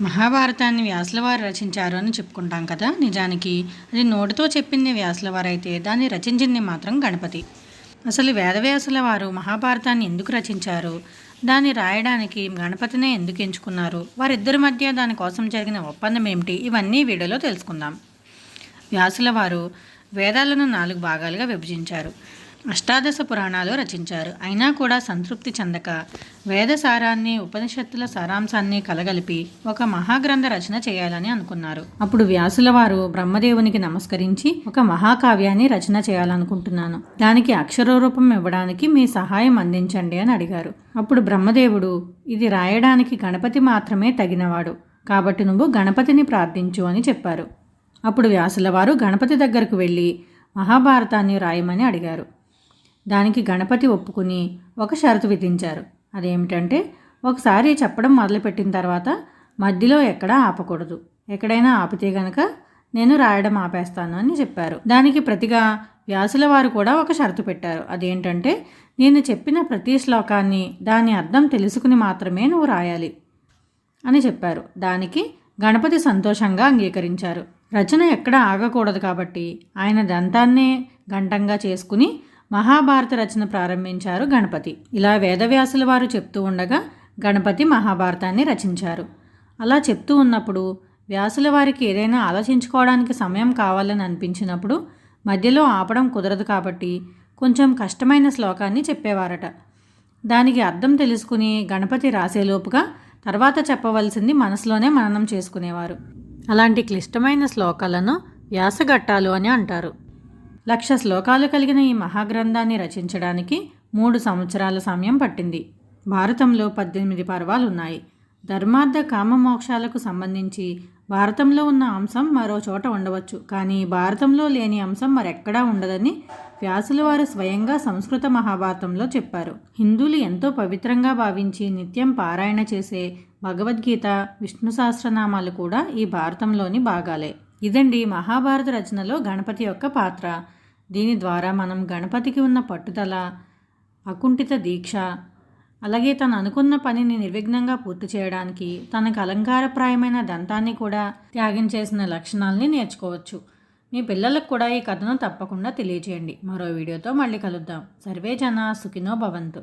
మహాభారతాన్ని వ్యాసులవారు రచించారు అని చెప్పుకుంటాం కదా. నిజానికి అది నోటితో చెప్పింది వ్యాసులవారు అయితే దాన్ని రచించింది మాత్రం గణపతి. అసలు వేదవ్యాసుల వారు మహాభారతాన్ని ఎందుకు రచించారు? దాన్ని రాయడానికి గణపతినే ఎందుకు ఎంచుకున్నారు? వారిద్దరి మధ్య దానికోసం జరిగిన ఒప్పందం ఏమిటి? ఇవన్నీ వీడియోలో తెలుసుకుందాం. వ్యాసుల వారు వేదాలను నాలుగు భాగాలుగా విభజించారు. అష్టాదశ పురాణాలు రచించారు. అయినా కూడా సంతృప్తి చెందక వేద సారాన్ని ఉపనిషత్తుల సారాంశాన్ని కలగలిపి ఒక మహాగ్రంథ రచన చేయాలని అనుకున్నారు. అప్పుడు వ్యాసుల వారు బ్రహ్మదేవునికి నమస్కరించి ఒక మహాకావ్యాన్ని రచన చేయాలనుకుంటున్నాను. దానికి అక్షర రూపం ఇవ్వడానికి మీ సహాయం అందించండి అని అడిగారు. అప్పుడు బ్రహ్మదేవుడు ఇది రాయడానికి గణపతి మాత్రమే తగినవాడు కాబట్టి నువ్వు గణపతిని ప్రార్థించు అని చెప్పారు. అప్పుడు వ్యాసుల వారు గణపతి దగ్గరకు వెళ్ళి మహాభారతాన్ని రాయమని అడిగారు. దానికి గణపతి ఒప్పుకుని ఒక షరతు విధించారు. అదేమిటంటే ఒకసారి చెప్పడం మొదలుపెట్టిన తర్వాత మధ్యలో ఎక్కడా ఆపకూడదు. ఎక్కడైనా ఆపితే గనక నేను రాయడం ఆపేస్తాను అని చెప్పారు. దానికి ప్రతిగా వ్యాసుల వారు కూడా ఒక షరతు పెట్టారు. అదేంటంటే నేను చెప్పిన ప్రతి శ్లోకాన్ని దాని అర్థం తెలుసుకుని మాత్రమే నువ్వు రాయాలి అని చెప్పారు. దానికి గణపతి సంతోషంగా అంగీకరించారు. రచన ఎక్కడ ఆగకూడదు కాబట్టి ఆయన దంతాన్నే గంటంగా చేసుకుని మహాభారత రచన ప్రారంభించారు గణపతి. ఇలా వేదవ్యాసుల వారు చెప్తూ ఉండగా గణపతి మహాభారతాన్ని రచించారు. అలా చెప్తూ ఉన్నప్పుడు వ్యాసుల వారికి ఏదైనా ఆలోచించుకోవడానికి సమయం కావాలని అనిపించినప్పుడు మధ్యలో ఆపడం కుదరదు కాబట్టి కొంచెం కష్టమైన శ్లోకాన్ని చెప్పేవారట. దానికి అర్థం తెలుసుకుని గణపతి రాసేలోపుగా తర్వాత చెప్పవలసింది మనసులోనే మననం చేసుకునేవారు. అలాంటి క్లిష్టమైన శ్లోకాలను వ్యాసఘట్టాలు అని అంటారు. లక్ష శ్లోకాలు కలిగిన ఈ మహాగ్రంథాన్ని రచించడానికి మూడు సంవత్సరాల సమయం పట్టింది. భారతంలో పద్దెనిమిది పర్వాలు ఉన్నాయి ధర్మార్థ కామ మోక్షాలకు సంబంధించి భారతంలో ఉన్న అంశం మరో చోట ఉండవచ్చు. కానీ భారతంలో లేని అంశం మరెక్కడా ఉండదని వ్యాసుల వారు స్వయంగా సంస్కృత మహాభారతంలో చెప్పారు. హిందువులు ఎంతో పవిత్రంగా భావించి నిత్యం పారాయణ చేసే భగవద్గీత విష్ణు సహస్రనామాలు కూడా ఈ భారతంలోని భాగాలే. ఇదండి మహాభారత రచనలో గణపతి యొక్క పాత్ర. దీని ద్వారా మనం గణపతికి ఉన్న పట్టుదల అకుంఠిత దీక్ష అలాగే తను అనుకున్న పనిని నిర్విఘ్నంగా పూర్తి చేయడానికి తనకు అలంకారప్రాయమైన దంతాన్ని కూడా త్యాగం చేసిన లక్షణాలని నేర్చుకోవచ్చు. మీ పిల్లలకు కూడా ఈ కథను తప్పకుండా తెలియజేయండి మరో వీడియోతో మళ్ళీ కలుద్దాం. సర్వే జన సుఖినో భవంతు.